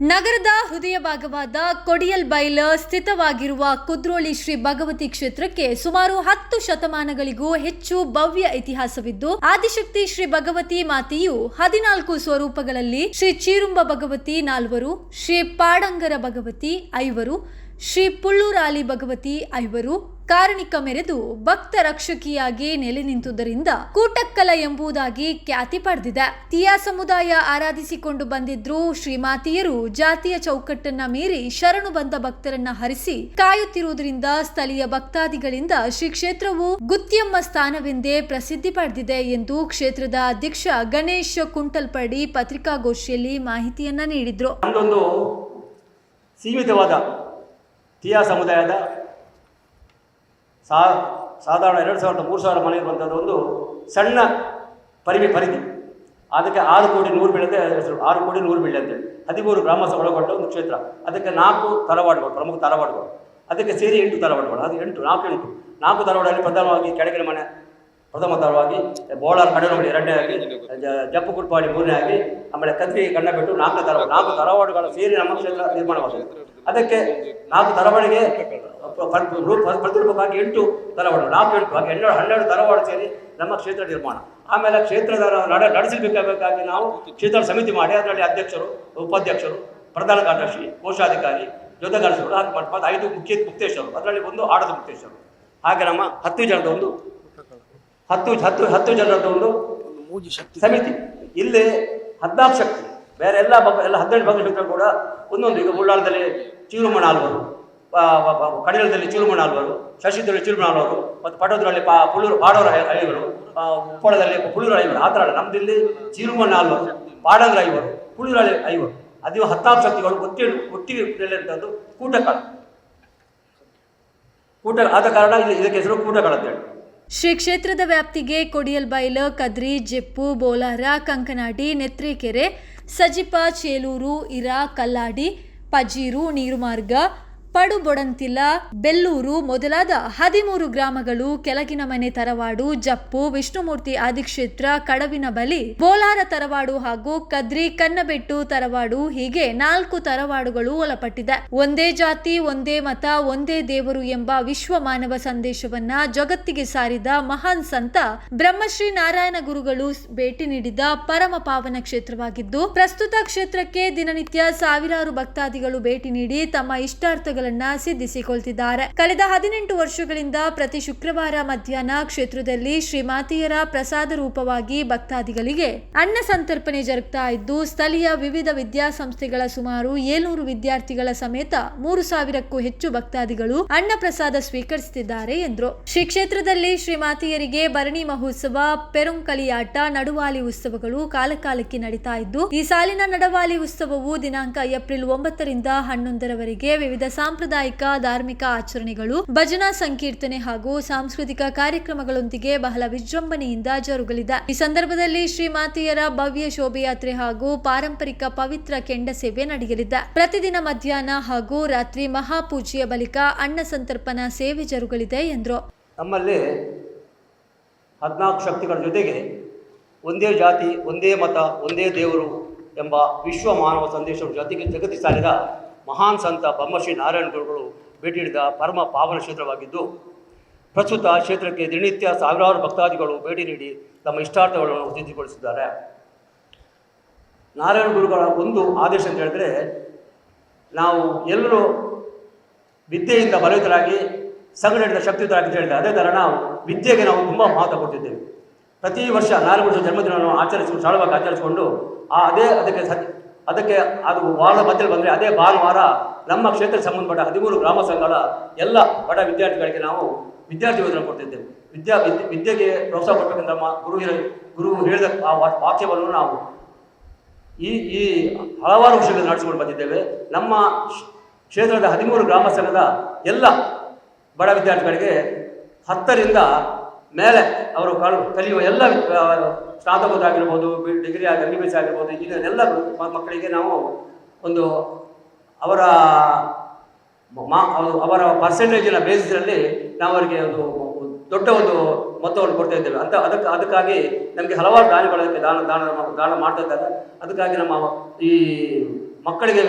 ನಗರದ ಹೃದಯ ಭಾಗವಾದ ಕೊಡಿಯಲ್ ಬೈಲ ಸ್ಥಿತವಾಗಿರುವ ಕುದ್ರೋಳಿ ಶ್ರೀ ಭಗವತಿ ಕ್ಷೇತ್ರಕ್ಕೆ ಸುಮಾರು ಹತ್ತು ಶತಮಾನಗಳಿಗೂ ಹೆಚ್ಚು ಭವ್ಯ ಇತಿಹಾಸವಿದ್ದು, ಆದಿಶಕ್ತಿ ಶ್ರೀ ಭಗವತಿ ಮಾತೆಯು ಹದಿನಾಲ್ಕು ಸ್ವರೂಪಗಳಲ್ಲಿ ಶ್ರೀ ಚೀರುಂಬ ಭಗವತಿ ನಾಲ್ವರು, ಶ್ರೀ ಪಾಡಂಗರ ಭಗವತಿ ಐವರು, ಶ್ರೀ ಪುಳ್ಳೂರಾಲಿ ಭಗವತಿ ಐವರು ಕಾರಣಿಕ ಮೆರೆದು ಭಕ್ತ ರಕ್ಷಕಿಯಾಗಿ ನೆಲೆ ನಿಂತುದರಿಂದ ಕೂಟಕ್ಕಲ ಎಂಬುದಾಗಿ ಖ್ಯಾತಿ ಪಡೆದಿದೆ. ತೀಯಾ ಸಮುದಾಯ ಆರಾಧಿಸಿಕೊಂಡು ಬಂದಿದ್ರು ಶ್ರೀಮಾತಿಯರು ಜಾತಿಯ ಚೌಕಟ್ಟನ್ನ ಮೀರಿ ಶರಣು ಬಂದ ಭಕ್ತರನ್ನ ಹರಿಸಿ ಕಾಯುತ್ತಿರುವುದರಿಂದ ಸ್ಥಳೀಯ ಭಕ್ತಾದಿಗಳಿಂದ ಶ್ರೀ ಕ್ಷೇತ್ರವು ಗುತ್ಯಮ್ಮ ಸ್ಥಾನವೆಂದೇ ಪ್ರಸಿದ್ಧಿ ಪಡೆದಿದೆ ಎಂದು ಕ್ಷೇತ್ರದ ಅಧ್ಯಕ್ಷ ಗಣೇಶ್ ಕುಂಟಲ್ಪಡಿ ಪತ್ರಿಕಾಗೋಷ್ಠಿಯಲ್ಲಿ ಮಾಹಿತಿಯನ್ನ ನೀಡಿದ್ರು. ಸೀಮಿತವಾದ ಸಮುದಾಯದ ಸಾ, ಸಾಧಾರಣ ಎರಡು ಸಾವಿರದ ಮೂರು ಸಾವಿರ ಮನೆ ಇರುವಂಥದ್ದು ಒಂದು ಸಣ್ಣ ಪರಿಮಿ, ಪರಿಧಿ. ಅದಕ್ಕೆ ಆರು ಕೋಟಿ ನೂರು ಬೀಳು ಅಂತ ಹೆಸರು ಆರು ಕೋಟಿ ನೂರು ಅಂತೇಳಿ ಹದಿಮೂರು ಗ್ರಾಮ ಒಳಗೊಂಡ ಒಂದು ಕ್ಷೇತ್ರ. ಅದಕ್ಕೆ ನಾಲ್ಕು ತರವಾಡುಗಳು, ಪ್ರಮುಖ ತರವಾಡುಗಳು. ಅದಕ್ಕೆ ಸೇರಿ ಎಂಟು ತರವಾಡುಗಳು. ಅದು ಎಂಟು, ನಾಲ್ಕು ಎಂಟು. ನಾಲ್ಕು ತರವಾಡಲ್ಲಿ ಪ್ರಧಾನವಾಗಿ ಕೆಳಗಿನ ಮನೆ, ಪ್ರಥಮ ತರವಾಗಿ ಬೋಳಾರ್ ಕಡಲಮಡಿ ಎರಡನೇ ಆಗಿ ಜಪ್ಪು ಕುಟ್ಪಾಡಿ ಮೂರನೇ ಆಗಿ, ಆಮೇಲೆ ಕದ್ರಿ ಕಣ್ಣಬೆಟ್ಟು ನಾಲ್ಕು ತರವ ನಾಲ್ಕು ತರವಾಡುಗಳು ಸೇರಿ ನಮ್ಮ ಕ್ಷೇತ್ರ ನಿರ್ಮಾಣವಾಗಿದೆ. ಅದಕ್ಕೆ ನಾಲ್ಕು ತರವಾಡಿಗೆ ಪ್ರ- ಪ್ರ- ರೂಪ ಪ್ರತಿರೂಪಕ್ಕಾಗಿ ಎಂಟು ತರವಾಡು ನಾಲ್ಕು ಎಂಟು, ಹಾಗೆ ಹನ್ನೆರಡು ಹನ್ನೆರಡು ತರವಾಡು ಸೇರಿ ನಮ್ಮ ಕ್ಷೇತ್ರ ನಿರ್ಮಾಣ. ಆಮೇಲೆ ಕ್ಷೇತ್ರದ ನಡ ನಡೆಸಬೇಕಾಗಿ ನಾವು ಕ್ಷೇತ್ರ ಸಮಿತಿ ಮಾಡಿ, ಅದರಲ್ಲಿ ಅಧ್ಯಕ್ಷರು, ಉಪಾಧ್ಯಕ್ಷರು, ಪ್ರಧಾನ ಕಾರ್ಯದರ್ಶಿ, ಕೋಶಾಧಿಕಾರಿ ಜೊತೆಗಾರರು ಹಾಗೆ ಐದು ಮುಖ್ಯ ಮುಕ್ತೇಶ್ವರು ಅದರಲ್ಲಿ ಒಂದು ಆಡದ ಮುಕ್ತೇಶ್ವರು ಹಾಗೆ ನಮ್ಮ ಹತ್ತು ಜನದ ಒಂದು ಹತ್ತು ಹತ್ತು ಹತ್ತು ಜನದ ಒಂದು ಸಮಿತಿ. ಇಲ್ಲಿ ಹದಿನಾಲ್ಕು ಶಕ್ತಿ, ಬೇರೆ ಎಲ್ಲ ಎಲ್ಲ ಹದಿನೆಂಟು ಭಗವ ಶಕ್ತಿಗಳು ಕೂಡ ಒಂದೊಂದು. ಈಗ ಉಳ್ಳಾಳದಲ್ಲಿ ಚೀರುಮಣ ಆಲ್ವರು ಕಡಿಲದಲ್ಲಿ ಚೀರುಮಣ ಆಲ್ವರು ಶಶಿದಲ್ಲಿ ಚೀರುಮಣ ಆಲ್ವರು ಮತ್ತು ಪಟೋದ್ರಲ್ಲಿ ಪಾ ಪುಳೂರು ಪಾಡೋರ ಐವರು ಉಪ್ಪಳದಲ್ಲಿ ಪುಳೂರು ಐವರು ಆ ಥರ ನಮ್ದಿಲ್ಲಿ ನಮ್ದು ಇಲ್ಲಿ ಚೀರುಮಣ ಆಲ್ವರು ಪಾಡಂಗ್ರ ಐವರು. ಪುಳೂರು ಐವರು ಅದು ಹತ್ತಾರು ಶಕ್ತಿಗಳು ಒಟ್ಟಿಗೆ ಒಟ್ಟಿಗೆ ನಿಲ್ಲುವಂಥದ್ದು ಕೂಟಕಾಳ ಕೂಟ ಆದ ಕಾರಣ ಇದಕ್ಕೆ ಹೆಸರು ಕೂಟಕಾಳ ಅಂತೇಳಿ ಶ್ರೀ ಕ್ಷೇತ್ರದ ವ್ಯಾಪ್ತಿಗೆ ಕೊಡಿಯಲ್ ಬೈಲ, ಕದ್ರಿ, ಜೆಪ್ಪು, ಬೋಲಾರ, ಕಂಕನಾಡಿ, ನೆತ್ರಿಕೆರೆ, ಸಜಿಪ, ಚೇಲೂರು, ಇರಾ, ಕಲ್ಲಾಡಿ ಪಜೀರು ನೀರುಮಾರ್ಗ ಪಡುಬೊಡಂತಿಲ ಬೆಲ್ಲೂರು ಮೊದಲಾದ ಹದಿಮೂರು ಗ್ರಾಮಗಳು ಕೆಳಗಿನ ಮನೆ ತರವಾಡು, ಜಪ್ಪು, ವಿಷ್ಣುಮೂರ್ತಿ ಆದಿಕ್ಷೇತ್ರ, ಕಡವಿನ ಬಲಿ ಬೋಲಾರ ತರವಾಡು ಹಾಗೂ ಕದ್ರಿ, ಕನ್ನಬೆಟ್ಟು ತರವಾಡು ಹೀಗೆ ನಾಲ್ಕು ತರವಾಡುಗಳು ಒಳಪಟ್ಟಿದೆ. ಒಂದೇ ಜಾತಿ, ಒಂದೇ ಮತ, ಒಂದೇ ದೇವರು ಎಂಬ ವಿಶ್ವ ಮಾನವ ಸಂದೇಶವನ್ನ ಜಗತ್ತಿಗೆ ಸಾರಿದ ಮಹಾನ್ ಸಂತ ಬ್ರಹ್ಮಶ್ರೀ ನಾರಾಯಣ ಗುರುಗಳು ಭೇಟಿ ನೀಡಿದ ಪರಮ ಪಾವನ ಕ್ಷೇತ್ರವಾಗಿದ್ದು, ಪ್ರಸ್ತುತ ಕ್ಷೇತ್ರಕ್ಕೆ ದಿನನಿತ್ಯ ಸಾವಿರಾರು ಭಕ್ತಾದಿಗಳು ಭೇಟಿ ನೀಡಿ ತಮ್ಮ ಇಷ್ಟಾರ್ಥಗಳನ್ನ ಸಿದ್ಧಿಸಿಕೊಳ್ತಿದ್ದಾರೆ. ಕಳೆದ ಹದಿನೆಂಟು ವರ್ಷಗಳಿಂದ ಪ್ರತಿ ಶುಕ್ರವಾರ ಮಧ್ಯಾಹ್ನ ಕ್ಷೇತ್ರದಲ್ಲಿ ಶ್ರೀಮಾತೆಯರ ಪ್ರಸಾದ ರೂಪವಾಗಿ ಭಕ್ತಾದಿಗಳಿಗೆ ಅನ್ನ ಸಂತರ್ಪಣೆ ಜರುಗ್ತಾ ಇದ್ದು, ಸ್ಥಳೀಯ ವಿವಿಧ ವಿದ್ಯಾಸಂಸ್ಥೆಗಳ ಸುಮಾರು ಏಳ್ನೂರು ವಿದ್ಯಾರ್ಥಿಗಳ ಸಮೇತ ಮೂರು ಸಾವಿರಕ್ಕೂ ಹೆಚ್ಚು ಭಕ್ತಾದಿಗಳು ಅನ್ನ ಪ್ರಸಾದ ಸ್ವೀಕರಿಸುತ್ತಿದ್ದಾರೆ ಎಂದರು. ಶ್ರೀ ಕ್ಷೇತ್ರದಲ್ಲಿ ಶ್ರೀಮಾತೆಯರಿಗೆ ಭರಣಿ ಮಹೋತ್ಸವ, ಪೆರುಂಕಲಿಯಾಟ, ನಡುವಾಲಿ ಉತ್ಸವಗಳು ಕಾಲಕಾಲಕ್ಕೆ ನಡೀತಾ ಇದ್ದು, ಈ ಸಾಲಿನ ನಡವಾಲಿ ಉತ್ಸವವು ದಿನಾಂಕ ಏಪ್ರಿಲ್ ಒಂಬತ್ತರಿಂದ ಹನ್ನೊಂದರವರೆಗೆ ವಿವಿಧ ಸಾಂಪ್ರದಾಯಿಕ ಧಾರ್ಮಿಕ ಆಚರಣೆಗಳು, ಭಜನಾ ಸಂಕೀರ್ತನೆ ಹಾಗೂ ಸಾಂಸ್ಕೃತಿಕ ಕಾರ್ಯಕ್ರಮಗಳೊಂದಿಗೆ ಬಹಳ ವಿಜೃಂಭಣೆಯಿಂದ ಜರುಗಲಿದೆ. ಈ ಸಂದರ್ಭದಲ್ಲಿ ಶ್ರೀಮಾತೆಯರ ಭವ್ಯ ಶೋಭಯಾತ್ರೆ ಹಾಗೂ ಪಾರಂಪರಿಕ ಪವಿತ್ರ ಕೆಂಡ ಸೇವೆ ನಡೆಯಲಿದೆ. ಪ್ರತಿದಿನ ಮಧ್ಯಾಹ್ನ ಹಾಗೂ ರಾತ್ರಿ ಮಹಾಪೂಜೆಯ ಬಳಿಕ ಅನ್ನ ಸಂತರ್ಪಣಾ ಸೇವೆ ಜರುಗಲಿದೆ ಎಂದರು. ನಮ್ಮಲ್ಲಿ ಹದಿನಾಲ್ಕು ಶಕ್ತಿಗಳ ಜೊತೆಗೆ ಒಂದೇ ಜಾತಿ, ಒಂದೇ ಮತ, ಒಂದೇ ದೇವರು ಎಂಬ ವಿಶ್ವ ಮಾನವ ಸಂದೇಶವನ್ನು ಜೊತೆಗೆ ಜಗತ್ತಿ ಸಾರಿದ ಮಹಾನ್ ಸಂತ ಬ್ರಹ್ಮಶ್ರೀ ನಾರಾಯಣ ಗುರುಗಳು ಭೇಟಿ ನೀಡಿದ ಪರಮ ಪಾವನ ಕ್ಷೇತ್ರವಾಗಿದ್ದು, ಪ್ರಸ್ತುತ ಕ್ಷೇತ್ರಕ್ಕೆ ದಿನನಿತ್ಯ ಸಾವಿರಾರು ಭಕ್ತಾದಿಗಳು ಭೇಟಿ ನೀಡಿ ತಮ್ಮ ಇಷ್ಟಾರ್ಥಗಳನ್ನು ಉತ್ತೇಜಗೊಳಿಸಿದ್ದಾರೆ ನಾರಾಯಣ ಗುರುಗಳ ಒಂದು ಆದೇಶ ಅಂತ ಹೇಳಿದ್ರೆ, ನಾವು ಎಲ್ಲರೂ ವಿದ್ಯೆಯಿಂದ ಬಲಿತರಾಗಿ ಸಂಘಟನೆಯಿಂದ ಶಕ್ತಿಯುತರಾಗಿ ಅಂತ ಹೇಳಿದೆ. ಅದೇ ಥರ ನಾವು ವಿದ್ಯೆಗೆ ನಾವು ತುಂಬ ಮಹತ್ವ ಕೊಡ್ತಿದ್ದೇವೆ. ಪ್ರತಿ ವರ್ಷ ನಾರಾಯಣ ಗುರುಗಳ ಜನ್ಮದಿನವನ್ನು ಆಚರಿಸಿಕೊಂಡು ಸರಳವಾಗಿ ಆಚರಿಸಿಕೊಂಡು, ಆ ಅದೇ ಅದಕ್ಕೆ ಸತ್ ಅದಕ್ಕೆ ಅದು ವಾರದ ಮಧ್ಯದಲ್ಲಿ ಬಂದರೆ ಅದೇ ಭಾನುವಾರ ನಮ್ಮ ಕ್ಷೇತ್ರಕ್ಕೆ ಸಂಬಂಧಪಟ್ಟ ಹದಿಮೂರು ಗ್ರಾಮ ಸಂಘಗಳ ಎಲ್ಲ ಬಡ ವಿದ್ಯಾರ್ಥಿಗಳಿಗೆ ನಾವು ವಿದ್ಯಾರ್ಥಿ ವೇತನ ಕೊಡ್ತಿದ್ದೇವೆ. ವಿದ್ಯಾ ವಿದ್ಯೆ ವಿದ್ಯೆಗೆ ಪ್ರೋತ್ಸಾಹ ಕೊಡ್ಬೇಕಂತ ನಮ್ಮ ಗುರು ಗುರು ಹೇಳಿದ ಆ ವಾಕ್ಯವನ್ನು ನಾವು ಈ ಈ ಹಲವಾರು ವರ್ಷಗಳಲ್ಲಿ ನಡೆಸಿಕೊಂಡು ಬಂದಿದ್ದೇವೆ. ನಮ್ಮ ಕ್ಷ- ಕ್ಷೇತ್ರದ ಹದಿಮೂರು ಗ್ರಾಮ ಸಂಘದ ಎಲ್ಲ ಬಡ ವಿದ್ಯಾರ್ಥಿಗಳಿಗೆ ಹತ್ತರಿಂದ ಮೇಲೆ ಅವರು ಕಲ್- ಕಲಿಯುವ ಎಲ್ಲ ಬಿ- ಡಿಗ್ರಿ ಆಗಿ ಎಂ ಬಿ ಎಸ್ ಆಗಿರ್ಬೋದು ಇದನ್ನೆಲ್ಲ ಮಕ್ಕಳಿಗೆ ನಾವು ಒಂದು ಅವರ ಮಾ ಅವರು- ಪರ್ಸೆಂಟೇಜಿನ ಬೇಸಿಸಲ್ಲಿ ನಾವು ಅವರಿಗೆ ಒಂದು ದೊಡ್ಡ ಒಂದು ಮೊತ್ತವನ್ನು ಕೊಡ್ತಾ ಇದ್ದೇವೆ. ಅಂತ ಅದಕ್ಕೆ ಅದಕ್ಕಾಗಿ ನಮಗೆ ಹಲವಾರು ದಾನಿಗಳು ಅದಕ್ಕೆ ದಾನ ದಾನ ದಾನ ಮಾಡ್ತಾ ಅದಕ್ಕಾಗಿ ನಮ್ಮ ಈ ಮಕ್ಕಳಿಗೆ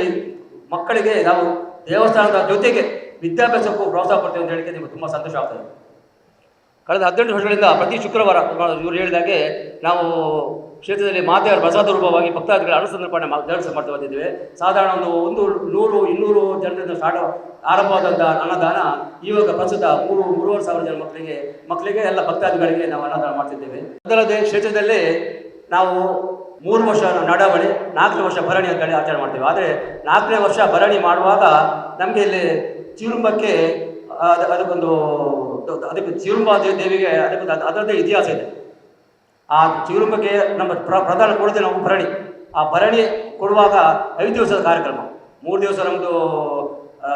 ಮಕ್ಕಳಿಗೆ ನಾವು ದೇವಸ್ಥಾನದ ಜೊತೆಗೆ ವಿದ್ಯಾಭ್ಯಾಸಕ್ಕೂ ಪ್ರೋತ್ಸಾಹ ಕೊಡ್ತೇವೆ ಅಂತ ಹೇಳಿಕೆ ನಿಮಗೆ ತುಂಬ ಸಂತೋಷ ಆಗ್ತದೆ ಕಳೆದ ಹದಿನೆಂಟು ವರ್ಷಗಳಿಂದ ಪ್ರತಿ ಶುಕ್ರವಾರ ಇವರು ಹೇಳಿದಾಗೆ ನಾವು ಕ್ಷೇತ್ರದಲ್ಲಿ ಮಾತೆಯರ ಪ್ರಸಾದ ರೂಪವಾಗಿ ಭಕ್ತಾದಿಗಳ ಅನುಸಂದರ್ಪಣೆ ದೇವಸ್ಥಾನ ಮಾಡ್ತಾ ಬಂದಿದ್ದೇವೆ ಸಾಧಾರಣ ಒಂದು ಒಂದು ನೂರು, ಇನ್ನೂರು ಜನರಿಂದ ಸ್ಟಾರ್ಟ್ ಆರಂಭವಾದಂಥ ಅನ್ನದಾನ ಇವಾಗ ಪ್ರಸ್ತುತ ಮೂರು, ಮೂರುವರೆ ಸಾವಿರ ಜನ ಮಕ್ಕಳಿಗೆ ಮಕ್ಕಳಿಗೆ ಎಲ್ಲ ಭಕ್ತಾದಿಗಳಿಗೆ ನಾವು ಅನ್ನದಾನ ಮಾಡ್ತಿದ್ದೇವೆ. ಅದಲ್ಲದೆ ಕ್ಷೇತ್ರದಲ್ಲಿ ನಾವು ಮೂರು ವರ್ಷ ನಡಾವಳಿ, ನಾಲ್ಕನೇ ವರ್ಷ ಭರಣಿ ಅಂತೇಳಿ ಆಚರಣೆ ಮಾಡ್ತೇವೆ. ಆದರೆ ನಾಲ್ಕನೇ ವರ್ಷ ಭರಣಿ ಮಾಡುವಾಗ ನಮಗೆ ಇಲ್ಲಿ ಚಿರುಂಬಕ್ಕೆ ಅದಕ್ಕೊಂದು ಅದಕ್ಕೆ ಚಿರುಂಬ ದೇವಿಗೆ ಅದಕ್ಕೊಂದು ಅದರದೇ ಇತಿಹಾಸ ಇದೆ. ಆ ಚಿರುಂಬಕ್ಕೆ ನಮ್ಮ ಪ್ರ, ಪ್ರಧಾನ ಕೊಡೋದೇ ನಾವು ಭರಣಿ. ಆ ಭರಣಿ ಕೊಡುವಾಗ ಐದು ದಿವಸದ ಕಾರ್ಯಕ್ರಮ. ಮೂರು ದಿವಸ ನಮ್ಮದು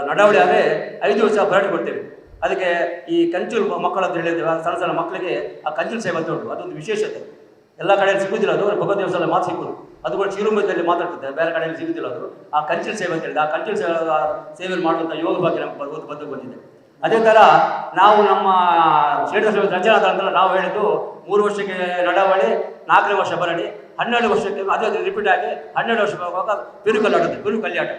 ನಡಾವಳಿ ಆದರೆ ಐದು ದಿವಸ ಭರಣಿ ಕೊಡ್ತೇವೆ. ಅದಕ್ಕೆ ಈ ಕಂಚೂರು ಮಕ್ಕಳು ಅಂತ ಹೇಳಿದ್ದೇವೆ ಸಣ್ಣ ಸಣ್ಣ ಮಕ್ಕಳಿಗೆ ಆ ಕಂಚೂರು ಸೇವೆ ಅಂತ ಉಂಟು. ಅದೊಂದು ವಿಶೇಷತೆ. ಎಲ್ಲ ಕಡೆಯಲ್ಲಿ ಸಿಗುದಿಲ್ಲ ಅದು, ಭಗವದ್ ದೇವಸ್ಥಾನ ಮಾತು ಸಿಗೋದು. ಅದು ಕೂಡ ಚಿರುಂಬದಲ್ಲಿ ಮಾತಾಡ್ತಿದ್ದೆ ಬೇರೆ ಕಡೆಯಲ್ಲಿ ಸಿಗುದಿಲ್ಲ ಅದು. ಆ ಕಂಚಿನ ಸೇವೆ ಅಂತ ಹೇಳಿದೆ ಆ ಕಂಚಿನ ಸೇವೆ ಸೇವೆ ಮಾಡುವಂಥ ಯೋಗ ಬಗ್ಗೆ ನಮ್ಮ ಬದುಕು ಬಂದಿದೆ. ಅದೇ ಥರ ನಾವು ನಮ್ಮ ರಚನಾ ನಂತರ ನಾವು ಹೇಳಿದ್ದು ಮೂರು ವರ್ಷಕ್ಕೆ ನಡವಳಿ, ನಾಲ್ಕನೇ ವರ್ಷ ಬರಡಿ ಹನ್ನೆರಡು ವರ್ಷಕ್ಕೆ ಅದೇ ರಿಪೀಟ್ ಆಗಿ ಹನ್ನೆರಡು ವರ್ಷ ಹೋಗುವಾಗ ಪಿರು ಕಲ್ಯಾಣ ಪಿರು ಕಲ್ಯಾಣ.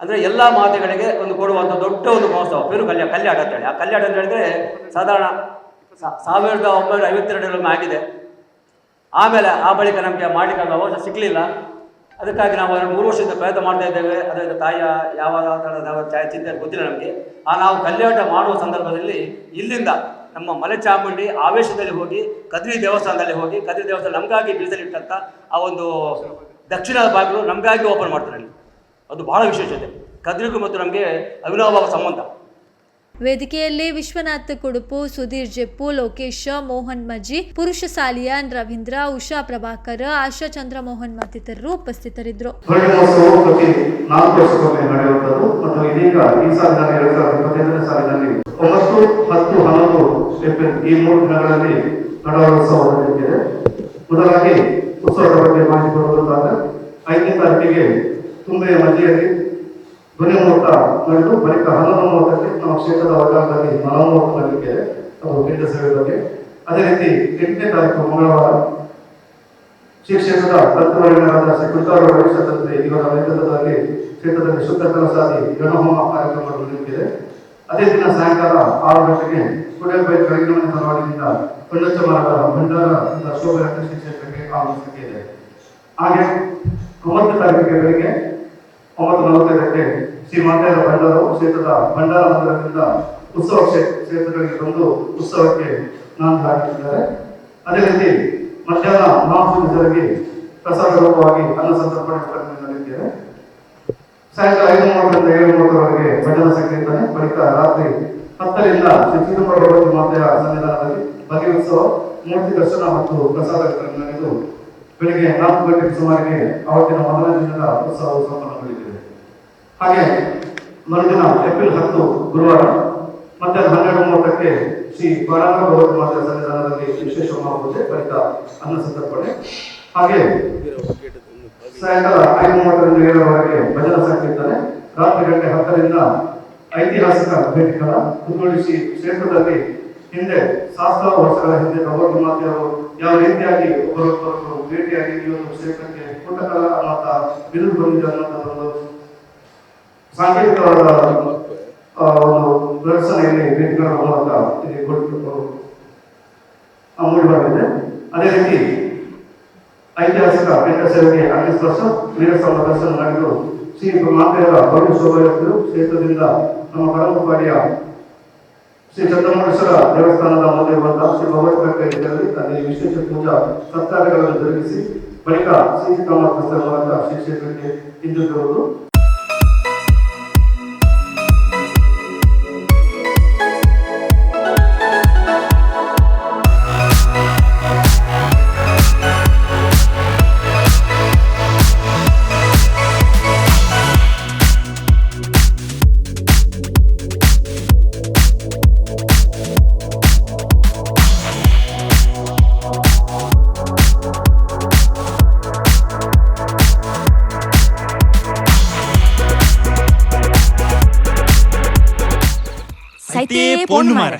ಅಂದರೆ ಎಲ್ಲ ಮಾತೆಗಳಿಗೆ ಒಂದು ಕೊಡುವಂಥ ದೊಡ್ಡ ಒಂದು ಮಹೋತ್ಸವ, ಪೇರು ಕಲ್ಯಾಣ ಕಲ್ಯಾಣ ಅಂತೇಳಿ ಆ ಕಲ್ಯಾಣ ಅಂತ ಹೇಳಿದ್ರೆ ಸಾಧಾರಣ ಸಾವಿರದ ಒಂಬೈನೂರ ಐವತ್ತೆರಡರಲ್ಲಿ ಆಗಿದೆ. ಆಮೇಲೆ ಆ ಬಳಿಕ ನಮಗೆ ಮಾಡಲಿಕ್ಕೆ ಅವಕಾಶ ಸಿಗಲಿಲ್ಲ. ಅದಕ್ಕಾಗಿ ನಾವು ಅದನ್ನು ಮೂರು ವರ್ಷದಿಂದ ಪ್ರಯತ್ನ ಮಾಡ್ತಾ ಇದ್ದೇವೆ. ಅದರಿಂದ ತಾಯಿಯ ಯಾವ ಯಾವ ಚಿಂತೆ ಗೊತ್ತಿಲ್ಲ ನಮಗೆ. ಆ ನಾವು ಕಲ್ಯಾಣ ಮಾಡುವ ಸಂದರ್ಭದಲ್ಲಿ ಇಲ್ಲಿಂದ ನಮ್ಮ ಮಲೆ ಚಾಮುಂಡಿ ಆವೇಶದಲ್ಲಿ ಹೋಗಿ, ಕದ್ರಿ ದೇವಸ್ಥಾನದಲ್ಲಿ ಹೋಗಿ, ಕದ್ರಿ ದೇವಸ್ಥಾನ ನಮಗಾಗಿ ಬೀಸಲಿಟ್ಟಂಥ ಆ ಒಂದು ದಕ್ಷಿಣದ ಬಾಗಿಲು ನಮಗಾಗಿ ಓಪನ್ ಮಾಡ್ತಾರೆ ಅದು ಬಹಳ ವಿಶೇಷತೆ. ಕದ್ರಿಗೂ ಮತ್ತು ನಮಗೆ ಅವಿನಾಭಾವ ಸಂಬಂಧ. ವೇದಿಕೆಯಲ್ಲಿ ವಿಶ್ವನಾಥ್ ಕುಡುಪು, ಸುಧೀರ್ ಜೆಪ್ಪು, ಲೋಕೇಶ, ಮೋಹನ್ ಮಜಿ, ಪುರುಷ ಸಾಲಿಯಾನ್ ರವೀಂದ್ರ, ಉಷಾ ಪ್ರಭಾಕರ್, ಆಶಾ ಚಂದ್ರಮೋಹನ್ ಮತ್ತಿತರರು ಉಪಸ್ಥಿತರಿದ್ದರು. ಈ ಉತ್ಸವದ ಬಗ್ಗೆ ಮಾಹಿತಿ ಕೊಡುವುದಾದರೆ ಐದನೇ ತಾರೀಕಿಗೆ ತುಂಬೆಯ ಮಧ್ಯೆಯಲ್ಲಿ ಧ್ವನಿ ಮೂಲಕ ನಡೆದು ಬಳಿಕ ಹನ್ನೊಂದು ಮೂವತ್ತಕ್ಕೆ ನಮ್ಮ ಕ್ಷೇತ್ರದ ಅವಕಾಶದಲ್ಲಿ ಮನೋಮೂರ್ತ ನಡೆಯಲಿದೆ ಅದು ಕೇಂದ್ರ ಸೇವೆ ಬಗ್ಗೆ ಅದೇ ರೀತಿ ಎಂಟನೇ ತಾರೀಕು ಮಂಗಳವಾರ ಶ್ರೀ ಕ್ಷೇತ್ರದ ದತ್ತವರ್ಣರಾದ ಶ್ರೀ ಕುಂತಾರ ಭವಿಷ್ಯದಂತೆ ಇವರ ನೇತೃತ್ವದಲ್ಲಿ ಕ್ಷೇತ್ರದಲ್ಲಿ ಶುದ್ಧ ಕಲಸಾದಿ ಗಣಹೋಮ ಕಾರ್ಯಕ್ರಮ ನಡೆಯುತ್ತಿದೆ. ಅದೇ ದಿನ ಸಾಯಂಕಾಲ ಆರು ಗಂಟೆಗೆ ಕುಡಿಯಲ್ಬೈ ಬೆಳಗಿನ ತರವಾಡಿಯಿಂದ ಕೊಂಡಚ್ಚ ಮರದ ಭಂಡಾರದಿಂದ ಶೋಭೆ ಕ್ಷೇತ್ರಕ್ಕೆ ಆಗಮಿಸಲಿಕ್ಕೆ ಇದೆ ಹಾಗೆ ಒಂಬತ್ತು ತಾರೀಕಿಗೆ ಬೆಳಿಗ್ಗೆ ಒಂಬತ್ತು ನಲವತ್ತೈದಕ್ಕೆ ಶ್ರೀ ಮಾತೆಯ ಭಂಡಾರವು ಕ್ಷೇತ್ರದ ಭಂಡಾರ ಮಂದಿರದಿಂದ ಉತ್ಸವ ಕ್ಷೇ- ಕ್ಷೇತ್ರಗಳಿಗೆ ಬಂದು ಉತ್ಸವಕ್ಕೆ ನಾಂದಿ ಹಾಕಿದ್ದಾರೆ. ಅದೇ ರೀತಿ ಮಧ್ಯಾಹ್ನ ನಾಲ್ಕು ಜನರಿಗೆ ಪ್ರಸಾದ ರೂಪವಾಗಿ ಅನ್ನ ಸಂತರ್ಪಣೆ ನಡೆಯುತ್ತೇವೆ ಸಾಯಂಕಾಲ ಐದು ಮೂವತ್ತರಿಂದ ಏಳು ಮೂವತ್ತರವರೆಗೆ ಭಜನಾ ಸಂಕೀರ್ತನೆ, ಬಳಿಕ ರಾತ್ರಿ ಹತ್ತರಿಂದ ಶ್ರೀ ಮಾತೆಯ ಸನ್ನಿಧಾನದಲ್ಲಿ ಬಗೆ ಉತ್ಸವ, ಮೂರ್ತಿ ದರ್ಶನ ಮತ್ತು ಪ್ರಸಾದ ನಡೆದು ಬೆಳಿಗ್ಗೆ ನಾಲ್ಕು ಗಂಟೆ ಸುಮಾರಿಗೆ ಅವತ್ತಿನ ಮೊದಲನೇ ದಿನದ ಉತ್ಸವವು ಸಂಪನ್ನಗೊಳ್ಳಿದೆ ಹಾಗೆ ಮರುದಿನ ಏಪ್ರಿಲ್ ಹತ್ತು ಗುರುವಾರ ಮತ್ತೆ ಹನ್ನೆರಡು ಮೂವತ್ತಕ್ಕೆ ಶ್ರೀ ಬಾರಾಂಗ ಮಾತೆಯ ಸನ್ನಿಧಾನದಲ್ಲಿ ವಿಶೇಷ ಹೋಮಾಪೂಜೆ ಬಳಿಕ ಅನ್ನ ಸಂತರ್ಪಣೆ. ಹಾಗೆ ಸಾಯಂಕಾಲ ಐದು ಮೂವತ್ತರಿಂದ ಏಳರವರೆಗೆ ಭಜನಾ ಸಂಕೀರ್ತನೆ. ರಾತ್ರಿ ಗಂಟೆ ಹತ್ತರಿಂದ ಐತಿಹಾಸಿಕ ಭೇಟಿಗಳ ಶ್ರೀ ಕ್ಷೇತ್ರದಲ್ಲಿ ಹಿಂದೆ ಸಹಸ್ರಾರು ವರ್ಷಗಳ ಹಿಂದೆ ಗೌರವ ಮಾತೆಯವರು ಯಾವ ರೀತಿಯಾಗಿ ಒಬ್ಬರೊಬ್ಬರೊಬ್ಬರು ಭೇಟಿಯಾಗಿ ಈ ಒಂದು ಕ್ಷೇತ್ರಕ್ಕೆ ಪುಟ್ಟಕಲ ಅನ್ನುವಂಥ ಬಿರುದು ಬಂದಿದೆ ಅನ್ನುವಂಥದ್ದೊಂದು ಸಾಂಕೇತಿಕವಾದ ಒಂದು ವ್ಯವಸ್ಥೆಯಲ್ಲಿ ಭೇಟಿಗಳ ಮೂಲಕ ಇಲ್ಲಿ ಮೂಡಿಬಂದಿದೆ ಅದೇ ರೀತಿ ಐತಿಹಾಸಿಕ ಬೆಟ್ಟ ಸೇವೆಗೆ ವೀರಸ್ವಾಮ ದರ್ಶನ ನಡೆದು ಶ್ರೀ ಮಾತೆಯರ ಭವ್ಯ ಶೋಭಾಯಾತ್ರೆಯು ಕ್ಷೇತ್ರದಿಂದ ನಮ್ಮ ಕರಂಬಪಾಡಿಯ ಶ್ರೀ ಚಂದ್ರಮೌಳೇಶ್ವರ ದೇವಸ್ಥಾನದ ಮುಂದೆ ಇರುವಂತಹ ಶ್ರೀ ಇದರಲ್ಲಿ ಅಲ್ಲಿ ವಿಶೇಷ ಪೂಜಾ ಸತ್ಕಾರಗಳನ್ನು ಜರುಗಿಸಿ ಬಳಿಕ ಶ್ರೀ ಚಿಕ್ಕಮ್ಮ ಮೂಲಕ ಶ್ರೀ ಕ್ಷೇತ್ರಕ್ಕೆ ಹಿಂದಿರುಗುವುದು. ಸೈತೇ ಪೊಂಡು ಮಾರೆ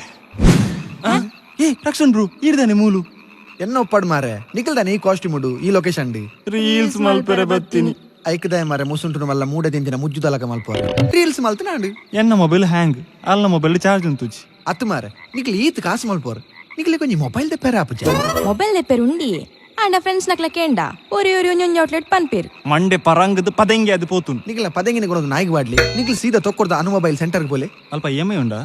ಏ ರಕ್ಷನ್ ಬ್ರೂ ಇಡ್ದಾನೆ ಮೂಲು. ಎನ್ನ ಒಪ್ಪಾಡ್ ಮಾರೆ ನಿಕಲ್ದಾನೆ ಈ ಕಾಸ್ಟ್ಯೂಮ್ ಉಡು ಈ ಲೊಕೇಶನ್ ಡಿ. ರೀಲ್ಸ್ ಮಲ್ಪರೆ ಬತ್ತೀನಿ ಐಕದಾಯ ಮಾರೆ ಮುಸುಂಟುನ ಮೂಡ ಮೂಡೆ ಮುಜ್ಜುತಲಕ ಮುಜ್ಜುದಲಕ ಮಲ್ಪೋರೆ ರೀಲ್ಸ್ ಮಲ್ತನಾಂಡಿ ಎನ್ನ ಮೊಬೈಲ್ ಹ್ಯಾಂಗ್ ಅಲ್ಲ ಮೊಬೈಲ್ ಚಾರ್ಜ್ ಅಂತುಜಿ ಅತ್ತು ಮಾರೆ ನಿಕಲ್ ಈತ್ ಕಾಸ್ ಮಲ್ಪೋರೆ ನಿಕಲ್ ಕೊಂಜಿ ಮೊಬೈಲ್ ದೆ ಪೆರಾ ಅಪುಜಿ ಮೊಬೈಲ್ ದೆ ಪೆರ್ ಉಂಡಿ ಅಂಡ ಫ್ರೆಂಡ್ಸ್ ನಕ್ಲ ಕೇಂಡ. ಓರಿ ಓರಿ ಒಂಜೊಂಜ್ ಔಟ್ಲೆಟ್ ಪನ್ಪಿರ್. ಮಂಡೆ ಪರಂಗದ ಪದೆಂಗೆ ಅದು ಪೋತುನ್ ಪದಂಗಿನ ಪದೆಂಗೆ ನಿಕೊಳದು ನಾಯಿಗೆ ವಾಡ್ಲಿ. ನಿಕಲ್ ಸೀದಾ ತೊಕ್ಕೊಡ್ದ ಅನು ಮೊಬೈಲ್ ಸೆಂಟರ್ ಬೋಲೆ ಅಲ್ಪ ಇ ಎಂ ಉಂಡಾ?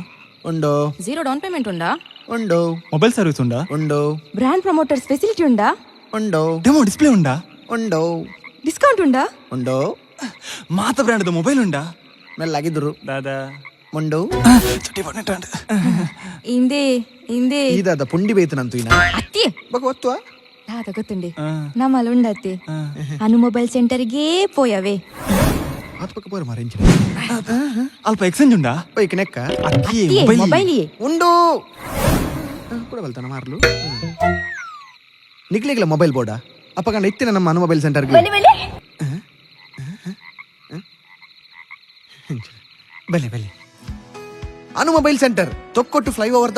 ಉಂಡೋ ಜೀರೋ ಡೌನ್ ಪೇಮೆಂಟ್ ಉಂಡಾ ಉಂಡೋ ಮೊಬೈಲ್ ಸರ್ವಿಸ್ ಉಂಡಾ ಉಂಡೋ ಬ್ರ್ಯಾಂಡ್ ಪ್ರಮೋಟರ್ಸ್ ಫೆಸಿಲಿಟಿ ಉಂಡಾ ಉಂಡೋ ಡೆಮೋ ಡಿಸ್ಪ್ಲೇ ಉಂಡಾ ಉಂಡೋ ಡಿಸ್ಕೌಂಟ್ ಉಂಡಾ ಉಂಡೋ ಮಾತ ಬ್ರ್ಯಾಂಡ್ ಮೊಬೈಲ್ ಉಂಡಾ ಮೆಲ್ಲಾಗಿದ್ರು ದಾದಾ ಉಂಡೋ ಚುಟ್ಟಿ ಬಣ್ಣಟಾಂಡ್ ಇಂದೇ ಇಂದೇ ಈದಾದ ಪುಂಡಿ ಬೇತನಂತು ಇನ್ನ ಅತ್ತಿ ಬಗ ಒತ್ತುವ ದಾದ ಗೊತ್ತುಂಡೆ ನಮ್ಮಲ್ಲಿ ಉಂಡತ್ತಿ ಅನು ಮೊಬೈಲ್ ಸೆಂಟರ್ಗೆ ಪೋಯವೆ ಆತ್ ಪಕ್ಕ ಪೋರ ಮಾರೆ ಅಲ್ಪ ಎಕ್ಸ್ಚೇಂಜ್ ಉಂಡಾ ಬೈಕ್ ನೆಕ್ಕ ಅಕ್ಕಿ ಅತ್ತಿ ಮೊಬೈಲ್ ಮೊಬೈಲ್ ಉಂಡು ಕೂಡ ಬಲ್ತಾನ ಮಾರ್ಲು ನಿಕ್ಲಿಗ್ಲ ಮೊಬೈಲ್ ಬೋರ್ಡ ಅಪ್ಪ ಕಂಡ ಇತ್ತಿನ ನಮ್ಮ ಅನು ಮೊಬೈಲ್ ಸೆಂಟರ್ಗೆ ಬೆಲೆ ಬೆಲೆ ಅನು mobile centre Thokkottu fly over